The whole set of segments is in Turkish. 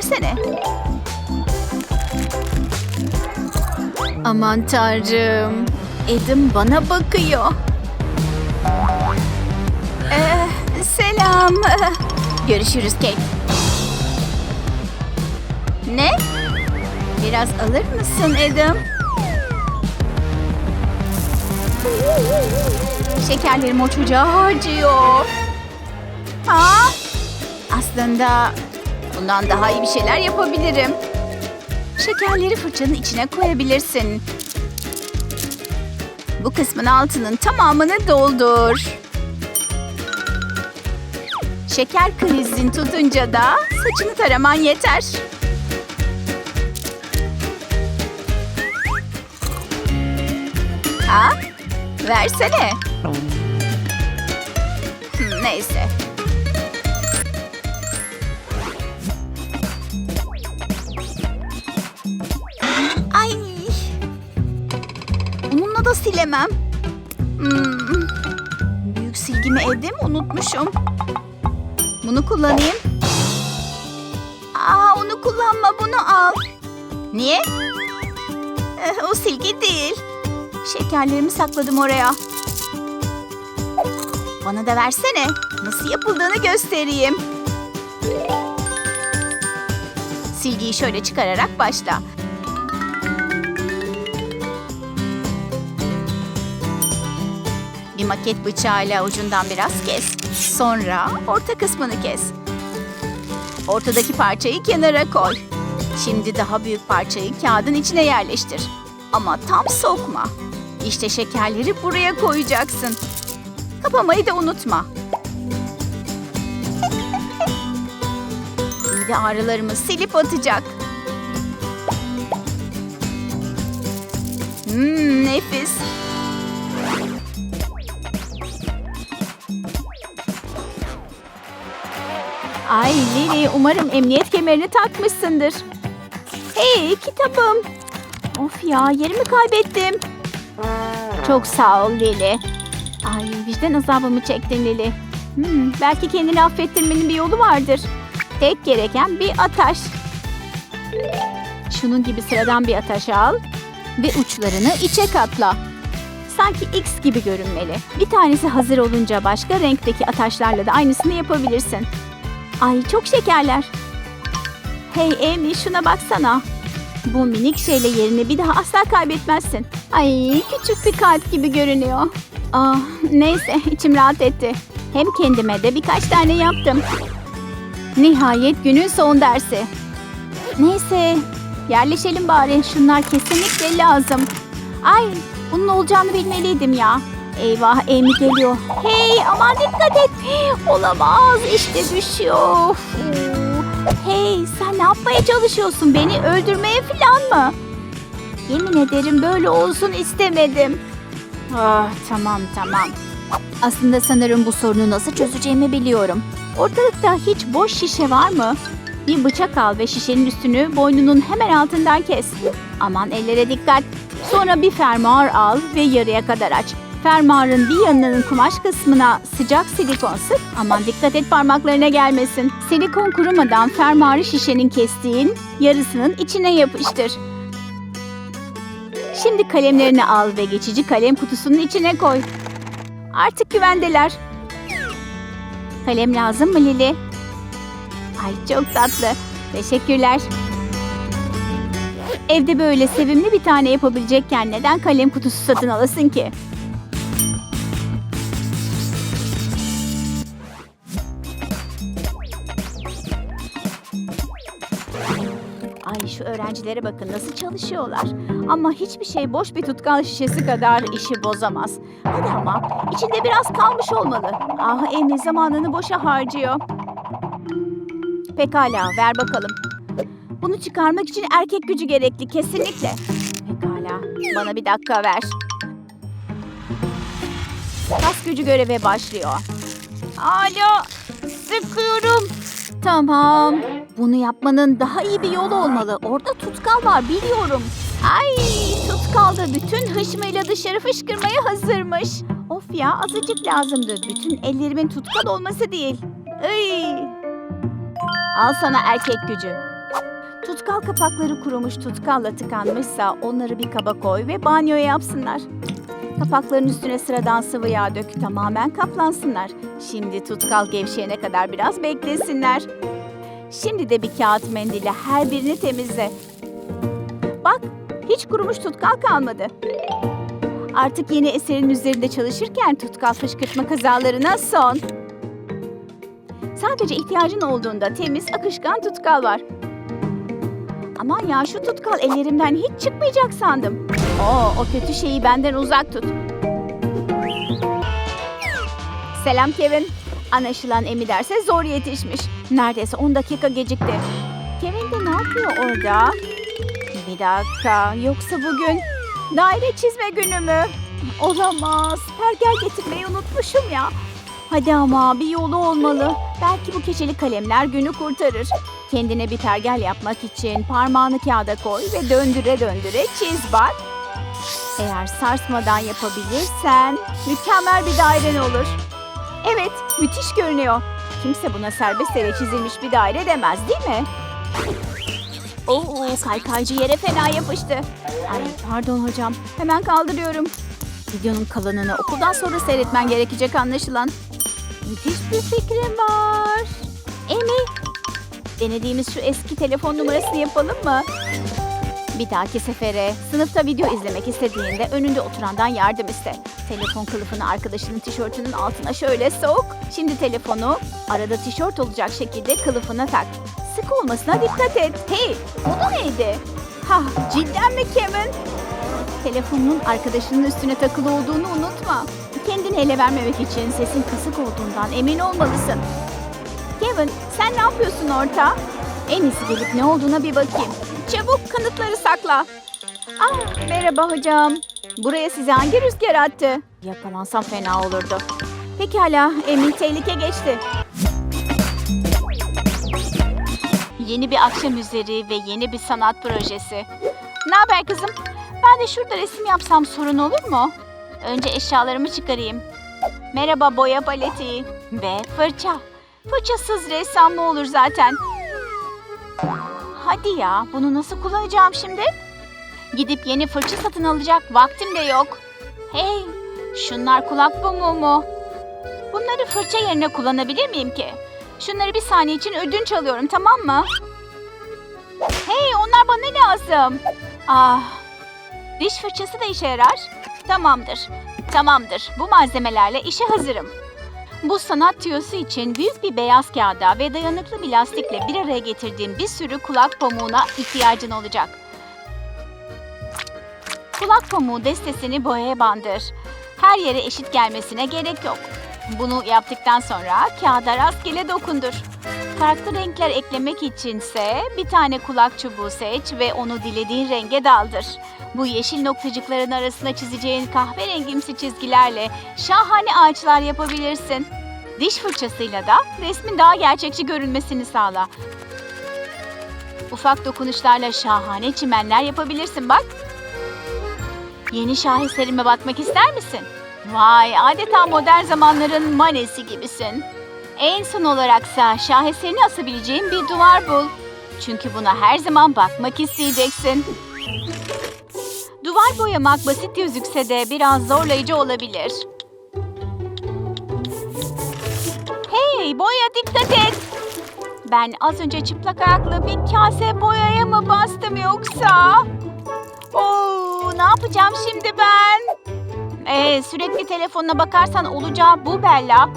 versene. Aman tanrım. Edim bana bakıyor. Ee, selam. Görüşürüz Kate. Ne? Biraz alır mısın Adam? Şekerlerim o çocuğa harcıyor. Ha? Aslında bundan daha iyi bir şeyler yapabilirim. Şekerleri fırçanın içine koyabilirsin. Bu kısmın altının tamamını doldur. Şeker krizin tutunca da saçını taraman yeter. Ha? Versene. Neyse. Da silemem. Hmm. Büyük silgimi evde mi unutmuşum? Bunu kullanayım. Aa, onu kullanma, bunu al. Niye? Eh, o silgi değil. Şekerlerimi sakladım oraya. Bana da versene. Nasıl yapıldığını göstereyim. Silgiyi şöyle çıkararak başla. Maket bıçağıyla ucundan biraz kes. Sonra orta kısmını kes. Ortadaki parçayı kenara koy. Şimdi daha büyük parçayı kağıdın içine yerleştir. Ama tam sokma. İşte şekerleri buraya koyacaksın. Kapamayı da unutma. Mide ağrılarımı silip atacak. Hmm, nefis. Ay Lili, umarım emniyet kemerini takmışsındır. Hey, kitabım. Of ya, yerimi kaybettim. Çok sağ ol Lili. Ay, vicdan azabımı çektin Lili. Hmm, belki kendini affettirmenin bir yolu vardır. Tek gereken bir ataş. Şunun gibi sıradan bir ataş al ve uçlarını içe katla. Sanki X gibi görünmeli. Bir tanesi hazır olunca başka renkteki ataşlarla da aynısını yapabilirsin. Ay çok şekerler. Hey Amy şuna baksana. Bu minik şeyle yerini bir daha asla kaybetmezsin. Ay küçük bir kalp gibi görünüyor. Ah neyse içim rahat etti. Hem kendime de birkaç tane yaptım. Nihayet günün son dersi. Neyse yerleşelim bari. Şunlar kesinlikle lazım. Ay bunun olacağını bilmeliydim ya. Eyvah Amy geliyor. Hey aman dikkat et. Olamaz işte düşüyor. Hey sen ne yapmaya çalışıyorsun? Beni öldürmeye falan mı? Yemin ederim böyle olsun istemedim. Ah, tamam tamam. Aslında sanırım bu sorunu nasıl çözeceğimi biliyorum. Ortalıkta hiç boş şişe var mı? Bir bıçak al ve şişenin üstünü boynunun hemen altından kes. Aman ellere dikkat. Sonra bir fermuar al ve yarıya kadar aç. Fermuarın bir yanının kumaş kısmına sıcak silikon sık. Aman dikkat et parmaklarına gelmesin. Silikon kurumadan fermuarı şişenin kestiğin yarısının içine yapıştır. Şimdi kalemlerini al ve geçici kalem kutusunun içine koy. Artık güvendeler. Kalem lazım mı Lili? Ay çok tatlı. Teşekkürler. Evde böyle sevimli bir tane yapabilecekken neden kalem kutusu satın alasın ki? Ay şu öğrencilere bakın nasıl çalışıyorlar. Ama hiçbir şey boş bir tutkal şişesi kadar işi bozamaz. Hadi ama içinde biraz kalmış olmalı. Ah Amy zamanını boşa harcıyor. Pekala ver bakalım. Bunu çıkarmak için erkek gücü gerekli kesinlikle. Pekala bana bir dakika ver. Kas gücü göreve başlıyor. Alo sıkıyorum. Tamam. Bunu yapmanın daha iyi bir yolu olmalı. Orada tutkal var biliyorum. Ay tutkal da bütün hışmıyla dışarı fışkırmaya hazırmış. Of ya azıcık lazımdı. Bütün ellerimin tutkal olması değil. Ay. Al sana erkek gücü. Tutkal kapakları kurumuş tutkalla tıkanmışsa onları bir kaba koy ve banyo yapsınlar. Kapakların üstüne sıradan sıvı yağ dök tamamen kaplansınlar. Şimdi tutkal gevşeyene kadar biraz beklesinler. Şimdi de bir kağıt mendille her birini temizle. Bak, hiç kurumuş tutkal kalmadı. Artık yeni eserin üzerinde çalışırken tutkal fışkırtma kazalarına son. Sadece ihtiyacın olduğunda temiz, akışkan tutkal var. Aman ya şu tutkal ellerimden hiç çıkmayacak sandım. Oo, o kötü şeyi benden uzak tut. Selam Kevin. Anlaşılan Emi derse zor yetişmiş. Neredeyse 10 dakika gecikti. Kevin de ne yapıyor orada? Bir dakika, yoksa bugün daire çizme günü mü? Olamaz. Pergel getirmeyi unutmuşum ya. Hadi ama bir yolu olmalı. Belki bu keçeli kalemler günü kurtarır. Kendine bir pergel yapmak için parmağını kağıda koy ve döndüre döndüre çiz bak. Eğer sarsmadan yapabilirsen mükemmel bir dairen olur. Evet, müthiş görünüyor. Kimse buna serbest ele çizilmiş bir daire demez değil mi? Oo, kaykaycı yere fena yapıştı. Ay pardon hocam, hemen kaldırıyorum. Videonun kalanını okuldan sonra seyretmen gerekecek anlaşılan. Müthiş bir fikrim var. Emi, denediğimiz şu eski telefon numarasını yapalım mı? Bir dahaki sefere sınıfta video izlemek istediğinde önünde oturandan yardım iste. Telefon kılıfını arkadaşının tişörtünün altına şöyle sok. Şimdi telefonu arada tişört olacak şekilde kılıfına tak. Sık olmasına dikkat et. Hey, o da neydi? Ha, cidden mi Kevin? Telefonun arkadaşının üstüne takılı olduğunu unutma. Kendini ele vermemek için sesin kısık olduğundan emin olmalısın. Kevin, sen ne yapıyorsun orta? En iyisi gelip ne olduğuna bir bakayım. Çabuk kanıtları sakla. Ah, merhaba hocam. Buraya size hangi rüzgar attı? Yakalansam fena olurdu. Pekala, Emin tehlike geçti. Yeni bir akşam üzeri ve yeni bir sanat projesi. Ne haber kızım? Ben de şurada resim yapsam sorun olur mu? Önce eşyalarımı çıkarayım. Merhaba boya paleti ve fırça. Fırçasız ressam mı olur zaten? Hadi ya, bunu nasıl kullanacağım şimdi? Gidip yeni fırça satın alacak vaktim de yok. Hey, şunlar kulak pamuğu mu? Bunları fırça yerine kullanabilir miyim ki? Şunları bir saniye için ödünç alıyorum, tamam mı? Hey, onlar bana lazım. Ah, diş fırçası da işe yarar. Tamamdır, tamamdır. Bu malzemelerle işe hazırım. Bu sanat tüyosu için büyük bir beyaz kağıda ve dayanıklı bir lastikle bir araya getirdiğim bir sürü kulak pamuğuna ihtiyacın olacak. Kulak pamuğu destesini boyaya bandır. Her yere eşit gelmesine gerek yok. Bunu yaptıktan sonra kağıda rastgele dokundur. Farklı renkler eklemek içinse bir tane kulak çubuğu seç ve onu dilediğin renge daldır. Bu yeşil noktacıkların arasına çizeceğin kahverengimsi çizgilerle şahane ağaçlar yapabilirsin. Diş fırçasıyla da resmin daha gerçekçi görünmesini sağla. Ufak dokunuşlarla şahane çimenler yapabilirsin bak. Yeni şaheserime bakmak ister misin? Vay adeta modern zamanların manesi gibisin. En son olaraksa şaheserini asabileceğin bir duvar bul. Çünkü buna her zaman bakmak isteyeceksin. Duvar boyamak basit gözükse de biraz zorlayıcı olabilir. Hey boya dikkat et. Ben az önce çıplak ayaklı bir kase boyaya mı bastım yoksa? Oo, ne yapacağım şimdi ben? Ee, sürekli telefonuna bakarsan olacağı bu Bella.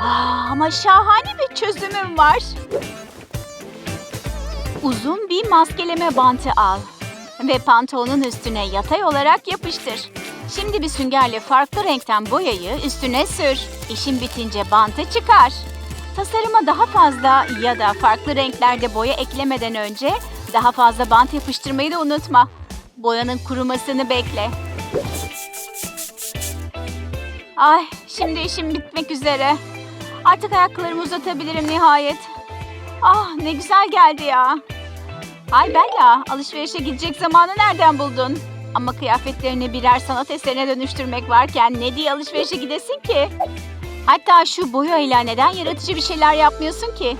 Aa, ama şahane bir çözümüm var. Uzun bir maskeleme bantı al ve pantolonun üstüne yatay olarak yapıştır. Şimdi bir süngerle farklı renkten boyayı üstüne sür. İşin bitince bantı çıkar. Tasarıma daha fazla ya da farklı renklerde boya eklemeden önce daha fazla bant yapıştırmayı da unutma. Boyanın kurumasını bekle. Ay, şimdi işim bitmek üzere. Artık ayaklarımı uzatabilirim nihayet. Ah, ne güzel geldi ya. Ay Bella, alışverişe gidecek zamanı nereden buldun? Ama kıyafetlerini birer sanat eserine dönüştürmek varken ne diye alışverişe gidesin ki? Hatta şu boyayla neden yaratıcı bir şeyler yapmıyorsun ki?